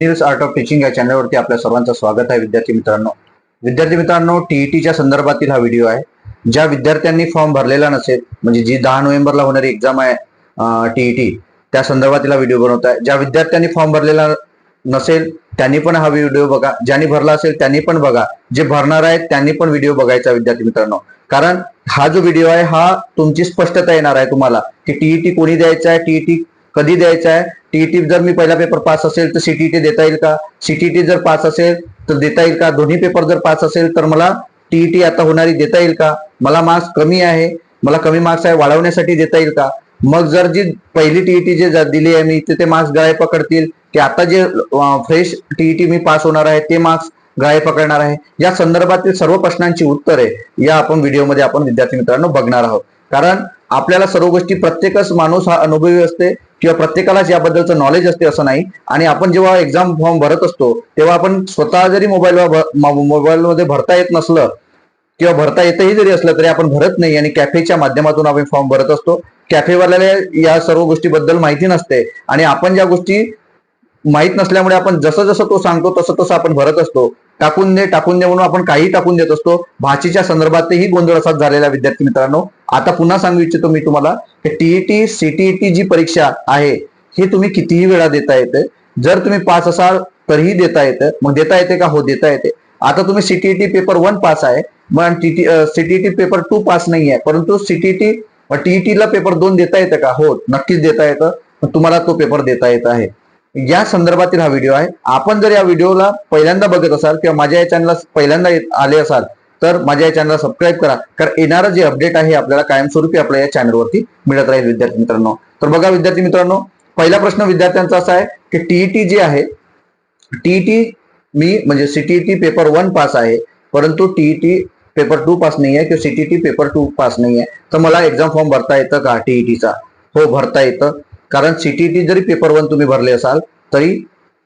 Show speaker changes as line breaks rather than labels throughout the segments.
News art of teaching या चॅनलवरती आपल्या सर्वांचं स्वागत आहे विद्यार्थी मित्रांनो. विद्यार्थी मित्रांनो टीईटीच्या संदर्भातील हा व्हिडिओ आहे. ज्या विद्यार्थ्यांनी फॉर्म भरलेला नसेल म्हणजे जी दहा नोव्हेंबरला होणारी एक्झाम आहे टीईटी त्या संदर्भातील हा व्हिडिओ बनवत आहे. ज्या विद्यार्थ्यांनी फॉर्म भरलेला नसेल त्यांनी पण हा व्हिडिओ बघा. ज्यांनी भरला असेल त्यांनी पण बघा. जे भरणार आहेत त्यांनी पण व्हिडिओ बघायचा विद्यार्थी मित्रांनो. कारण हा जो व्हिडिओ आहे हा तुमची स्पष्टता येणार आहे तुम्हाला की टीईटी कोणी द्यायचा आहे टीईटी कधी द्यायचा आहे? टीईटी जर मी पहिला पेपर पास असेल तर सीटीटी देता येईल का? सीटीटी जर पास असेल तर देता येईल का? दोन्ही पेपर जर पास असेल तर मला टीईटी आता होणारी देता येईल का? मला मार्क्स कमी आहे. मला कमी मार्क्स आहे वाढवण्यासाठी देता येईल का? मग जर जी पहिली टीईटी जे दिली आहे मी ते मार्क्स गळाय पकडतील. की आता जे फ्रेश टीईटी मी पास होणार आहे ते मार्क्स गाय पकडणार आहे. या संदर्भातील सर्व प्रश्नांची उत्तरे या आपण व्हिडिओमध्ये आपण विद्यार्थी मित्रांनो बघणार आहोत. कारण आपल्याला सर्व गोष्टी प्रत्येकच माणूस हा अनुभवी असते किंवा प्रत्येकालाच याबद्दलचं नॉलेज असते असं नाही. आणि आपण जेव्हा एक्झाम फॉर्म भरत असतो तेव्हा आपण स्वतः जरी मोबाईलवर मोबाईलमध्ये भरता येत नसलं किंवा भरता येतही जरी असलं तरी आपण भरत नाही आणि कॅफेच्या माध्यमातून आपण फॉर्म भरत असतो. कॅफेवाल्याला या सर्व गोष्टीबद्दल माहिती नसते. आणि आपण ज्या गोष्टी माहीत नसल्यामुळे आपण जसं जसं तो सांगतो तसं तसं आपण भरत असतो. टाकून दे टाकून दे म्हणून आपण काही टाकून देत असतो. भाषेच्या संदर्भातही गोंधळ असाच झालेला विद्यार्थी मित्रांनो. आता पुन्हा सांगू इच्छितो मी तुम्हाला की टीईटी सीटीईटी जी परीक्षा आहे हे तुम्ही कितीही वेळा देता येते. जर तुम्ही पास असाल तरीही देता येतं. मग देता येते का? हो देता येते. आता तुम्ही सीटीईटी पेपर वन पास आहे मग TT CTET paper two pass नाही आहे परंतु सीटीईटी टीईटीला पेपर दोन देता येतं का? हो नक्कीच देता येतं. तुम्हाला तो पेपर देता येत आहे. या संदर्भातील हा व्हिडिओ आहे. आपण जर या व्हिडिओला पहिल्यांदा बघत असाल किंवा माझ्या या चॅनलला पहिल्यांदा आले असाल तर माझ्या या चॅनलला सबस्क्राईब करा. कारण येणारं जे अपडेट आहे आपल्याला कायमस्वरूपी आपल्या या चॅनलवरती मिळत राहील विद्यार्थी मित्रांनो. तर बघा विद्यार्थी मित्रांनो पहिला प्रश्न विद्यार्थ्यांचा असा आहे की टीईटी जी आहे टीईटी मी म्हणजे सीटीईटी पेपर वन पास आहे परंतु टीईटी पेपर टू पास नाही आहे किंवा सीटीटी पेपर टू पास नाही आहे तर मला एक्झाम फॉर्म भरता येतं का टीईटीचा हो भरता येतं. कारण सीटीटी जरी पेपर वन तुम्ही भरले असाल तरी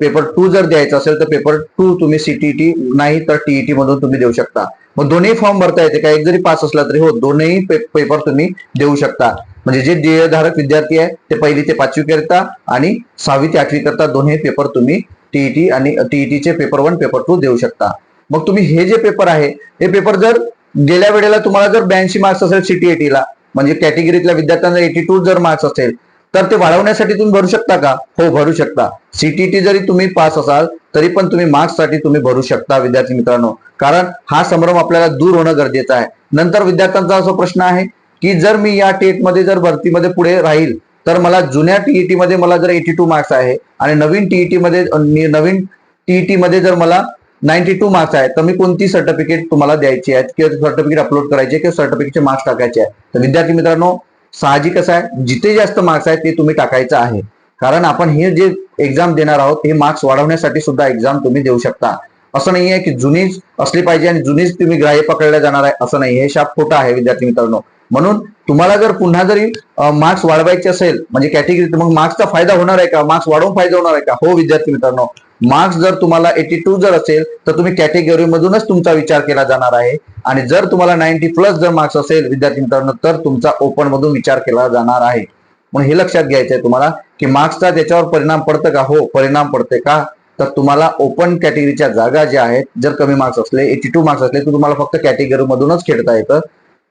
पेपर टू जर द्यायचा असेल तर पेपर टू तुम्ही सीटीटी नाही तर टीईटी मधून तुम्ही देऊ शकता. मग दोन्ही फॉर्म भरता येते का एक जरी पास असला तरी. हो दोन्ही पेपर तुम्ही देऊ शकता. म्हणजे जे ध्येयधारक विद्यार्थी आहे ते पहिली ते पाचवी करता आणि सहावी ते आठवी करता दोन्ही पेपर तुम्ही टीईटी आणि टीईटीचे पेपर वन पेपर टू देऊ शकता. मग तुम्ही हे जे पेपर आहे हे पेपर जर गेल्या वेळेला तुम्हाला जर ब्याऐंशी मार्क्स असेल सीटीएटीला म्हणजे कॅटेगरीतल्या विद्यार्थ्यांना एटी टू जर मार्क्स असेल तर ते वाढवण्यासाठी तुम्ही भरू शकता का? हो भरू शकता. सीटीटी जरी तुम्ही पास असाल तरी पण तुम्ही मार्क्ससाठी तुम्ही भरू शकता विद्यार्थी मित्रांनो. कारण हा संभ्रम आपल्याला दूर होणं गरजेचं आहे. नंतर विद्यार्थ्यांचा असा प्रश्न आहे की जर मी या टेटमध्ये जर भरतीमध्ये पुढे राहील तर मला जुन्या टीईटी मध्ये मला जर एटी टू मार्क्स आहे आणि नवीन टीईटी मध्ये नवीन टीईटी मध्ये जर मला नाईन्टी टू मार्क्स आहे तर मी कोणती सर्टिफिकेट तुम्हाला द्यायची आहेत किंवा सर्टिफिकेट अपलोड करायचे किंवा सर्टिफिकेटचे मार्क्स टाकायचे आहे? तर विद्यार्थी मित्रांनो साहजिक आहे. जिथे जास्त मार्क्स आहेत ते तुम्ही टाकायचं आहे. कारण आपण हे जे एक्झाम देणार आहोत हे मार्क्स वाढवण्यासाठी सुद्धा एक्झाम तुम्ही देऊ शकता. असं नाहीये की जुनीच असली पाहिजे आणि जुनीच तुम्ही ग्राह्य पकडल्या जाणार आहे असं नाही हे शाप खोटं आहे विद्यार्थी मित्रांनो. म्हणून तुम्हाला जर पुन्हा जरी मार्क्स वाढवायचे असेल म्हणजे कॅटेगरी मग मार्क्सचा फायदा होणार आहे का? मार्क्स वाढवून फायदा होणार आहे का? हो विद्यार्थी मित्रांनो. मार्क्स जर तुम्हाला एटी टू जर असेल तर तुम्ही कॅटेगरी मधूनच तुमचा विचार केला जाणार आहे. आणि जर तुम्हाला नाईन्टी प्लस जर मार्क्स असेल विद्यार्थी मित्रांनो तर तुमचा ओपन मधून विचार केला जाणार आहे. म्हणून हे लक्षात घ्यायचं आहे तुम्हाला की मार्क्सचा त्याच्यावर परिणाम पडतं का? हो परिणाम पडते का? तर तुम्हाला ओपन कॅटेगरीच्या जागा ज्या आहेत जर कमी मार्क्स असले एटी टू मार्क्स असले तर तुम्हाला फक्त कॅटेगरी मधूनच खेळता येतं.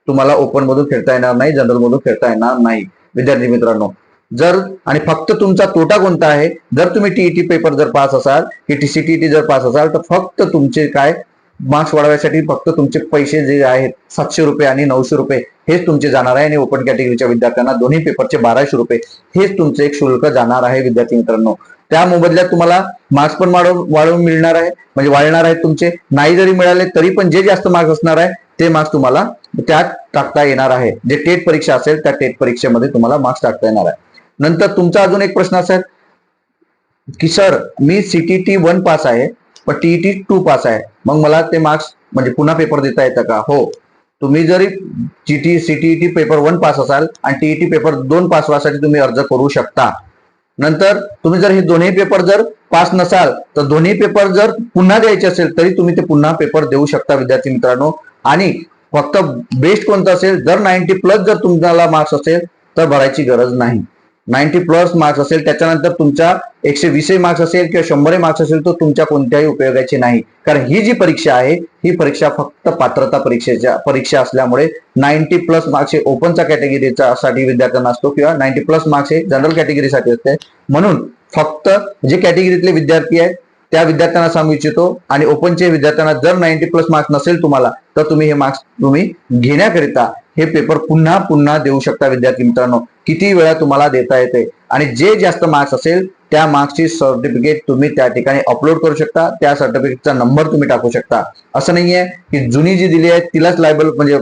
तुम्हाला ओपन मधून खेळता येणार नाही जनरल मधून खेळता येणार नाही. विद्यार्थी मित्रांनो जर आणि फक्त तुमचा तोटा कोणता आहे? जर तुम्ही टीईटी पेपर जर पास असाल की टीसीटीटी जर पास असाल तर फक्त तुमचे काय? मार्क्स वाढवायसाठी फक्त तुमचे पैसे जे आहेत सातशे रुपये आणि नऊशे रुपये हेच तुमचे जाणार आहे. आणि ओपन कॅटेगरीच्या विद्यार्थ्यांना दोन्ही पेपरचे बाराशे रुपये हेच तुमचे एक शुल्क जाणार आहे विद्यार्थी मित्रांनो. त्या मोबदल्यात तुम्हाला मार्क्स पण वाढवून वाढवून मिळणार आहे. म्हणजे वाढणार आहेत तुमचे. नाही जरी मिळाले तरी पण जे जास्त मार्क्स असणार आहे ते मार्क्स तुम्हाला त्यात टाकता येणार आहे. जे टेट परीक्षा असेल त्या टेट परीक्षेमध्ये तुम्हाला मार्क्स टाकता येणार आहे. नंतर तुमचा अजून एक प्रश्न असेल की सर मी सीटीटी वन पास आहे पण टीईटी टू पास आहे. मग मला ते मार्क्स म्हणजे पुन्हा पेपर देता येतं का? हो. तुम्ही जरी GT CTET paper one pass असाल आणि टीईटी पेपर दोन पास व्हायसाठी तुम्ही अर्ज करू शकता. नंतर तुम्ही जर हे दोन्ही पेपर जर पास नसाल तर दोन्ही पेपर जर पुन्हा द्यायचे असेल तरी तुम्ही ते पुन्हा पेपर देऊ शकता विद्यार्थी मित्रांनो. आणि फक्त बेस्ट कोणतं असेल जर नाईन्टी प्लस जर तुम्हाला मार्क्स असेल तर भरायची गरज नाही. नाईन्टी प्लस मार्क्स असेल त्याच्यानंतर तुमचा एकशे वीसही मार्क्स असेल किंवा शंभरही मार्क्स असेल तो तुमच्या कोणत्याही उपयोगाची नाही. कारण ही जी परीक्षा आहे ही परीक्षा फक्त पात्रता परीक्षेच्या परीक्षा असल्यामुळे नाईन्टी प्लस मार्क्स हे ओपनच्या कॅटेगरीचा साठी विद्यार्थ्यांना असतो किंवा नाईन्टी प्लस मार्क्स हे जनरल कॅटेगरीसाठी असते. म्हणून फक्त जे कॅटेगरीतले विद्यार्थी आहेत त्या विद्यार्थ्यांना सांगू इच्छितो आणि ओपनचे विद्यार्थ्यांना जर नाईन्टी प्लस मार्क्स नसेल तुम्हाला तर तुम्ही हे मार्क्स तुम्ही घेण्याकरिता हे पेपर पुन्हा पुन्हा देऊ शकता विद्यार्थी मित्रांनो. किती वेळा तुम्हाला देता येते? आणि जे जास्त मार्क्स असेल त्या मार्क्सची सर्टिफिकेट तुम्ही त्या ठिकाणी अपलोड करू शकता. त्या सर्टिफिकेटचा नंबर तुम्ही टाकू शकता. असं नाहीये की जुनी जी दिली आहे तिलाच लायबल म्हणजे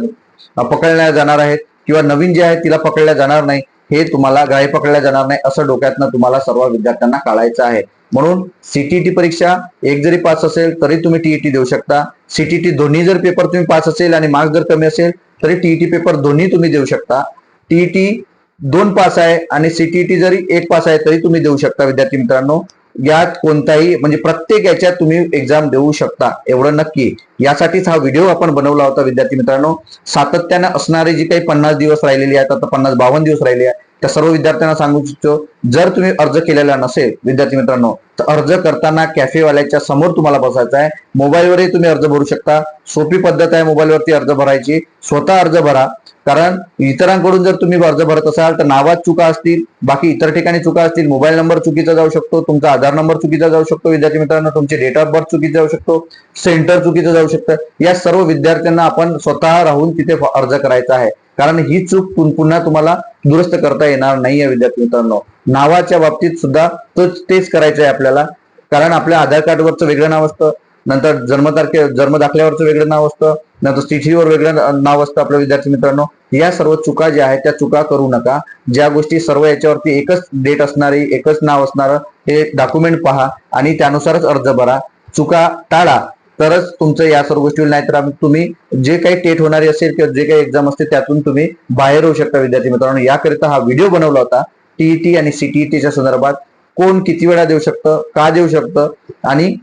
पकडल्या जाणार आहेत किंवा नवीन जे आहे तिला पकडल्या जाणार नाही. हे तुम्हाला गाय पकडल्या जाणार नाही असं डोक्यातनं तुम्हाला सर्व विद्यार्थ्यांना काढायचं आहे. म्हणून सीटीटी परीक्षा एक जरी पास असेल तरी तुम्ही टीईटी देऊ शकता. सीटीटी दोन्ही जर पेपर तुम्ही पास असेल आणि मार्क्स जर कमी असेल तरी टीईटी पेपर दोन्ही तुम्ही देऊ शकता. टीईटी दोन पास आहे आणि सीटीटी जरी एक पास आहे तरी तुम्ही देऊ शकता विद्यार्थी मित्रांनो. यात कोणताही म्हणजे प्रत्येक याच्यात तुम्ही एक्झाम देऊ शकता. एवढं नक्की. यासाठीच हा व्हिडिओ आपण बनवला होता विद्यार्थी मित्रांनो. सातत्याने असणारे जी काही पन्नास दिवस राहिलेली आहेत आता पन्नास बावन्न दिवस राहिले आहे त्या सर्व विद्यार्थ्यांना सांगू इच्छितो जर तुम्ही अर्ज केलेला नसेल विद्यार्थी मित्रांनो तर अर्ज करताना कॅफेवाल्याच्या समोर तुम्हाला बसायचं आहे. मोबाईलवरही तुम्ही अर्ज भरू शकता. सोपी पद्धत आहे मोबाईलवरती अर्ज भरायची. स्वतः अर्ज भरा. कारण इतरांकडून जर तुम्ही अर्ज भरत असाल तर नावात चुका असतील बाकी इतर ठिकाणी चुका असतील मोबाईल नंबर चुकीचा जाऊ शकतो तुमचा आधार नंबर चुकीचा जाऊ शकतो विद्यार्थी मित्रांनो तुमची डेट ऑफ बर्थ चुकीचा जाऊ शकतो सेंटर चुकीचं जाऊ शकतं. या सर्व विद्यार्थ्यांना आपण स्वतः राहून तिथे अर्ज करायचा आहे. कारण ही चूक पुन्हा तुम्हाला दुरुस्त करता येणार नाहीये विद्यार्थी मित्रांनो. नावाच्या बाबतीत सुद्धा तोच तेच करायचं आहे आपल्याला. कारण आपल्या आधार कार्डवरचं वेगळं नाव असतं नंतर जन्मतारखे जन्म दाखल्यावरचं वेगळं नाव असतं नंतर चिठीवर वेगळं नाव असतं आपल्या विद्यार्थी मित्रांनो. या सर्व चुका ज्या आहेत त्या चुका करू नका. ज्या गोष्टी सर्व याच्यावरती एकच डेट असणारी एकच नाव असणारं हे डॉक्युमेंट पहा आणि त्यानुसारच अर्ज भरा. चुका टाळा. तरच तुमचं या सर्व गोष्टी होईल. नाहीतर तुम्ही जे काही टेट होणारी असेल किंवा जे काही एक्झाम असते त्यातून तुम्ही बाहेर होऊ शकता विद्यार्थी मित्रांनो. याकरिता हा व्हिडिओ बनवला होता. टीईटी आणि सीटीईटीच्या संदर्भात कोण किती वेळा देऊ शकतं का देऊ शकतं आणि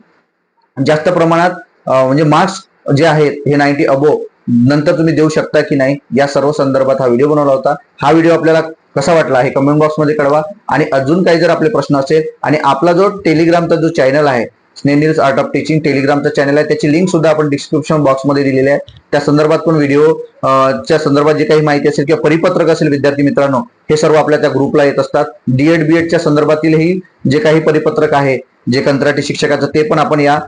जास्त प्रमाणात म्हणजे मार्क्स जे आहेत हे नाईन्टी अबो नंतर तुम्ही देऊ शकता की नाही या सर्व संदर्भात हा व्हिडिओ बनवला होता. हा व्हिडिओ आपल्याला कसा वाटला हे कमेंट बॉक्समध्ये कळवा. आणि अजून काही जर आपले प्रश्न असेल आणि आपला जो टेलिग्रामचा जो चॅनल आहे स्नेनिल्स आर्ट ऑफ टीचिंग टेलिग्रामचं चॅनल आहे. त्याची लिंक सुद्धा आपण डिस्क्रिप्शन बॉक्समध्ये दिलेली आहे. त्या संदर्भात पण व्हिडिओ च्या संदर्भात जे काही माहिती असेल किंवा परिपत्रक असेल विद्यार्थी मित्रांनो हे सर्व आपल्या त्या ग्रुपला येत असतात. डीएड बीएडच्या संदर्भातीलही जे काही परिपत्रक आहे जे कंत्राटी शिक्षकाचं ते पण आपण या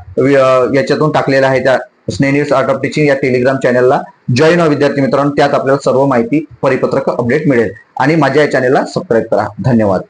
याच्यातून टाकलेलं आहे त्या स्नेनिल्स आर्ट ऑफ टीचिंग या टेलिग्राम चॅनलला जॉईन व्हा विद्यार्थी मित्रांनो त्यात आपल्याला सर्व माहिती परिपत्रक अपडेट मिळेल. आणि माझ्या या चॅनलला सबस्क्राईब करा. धन्यवाद.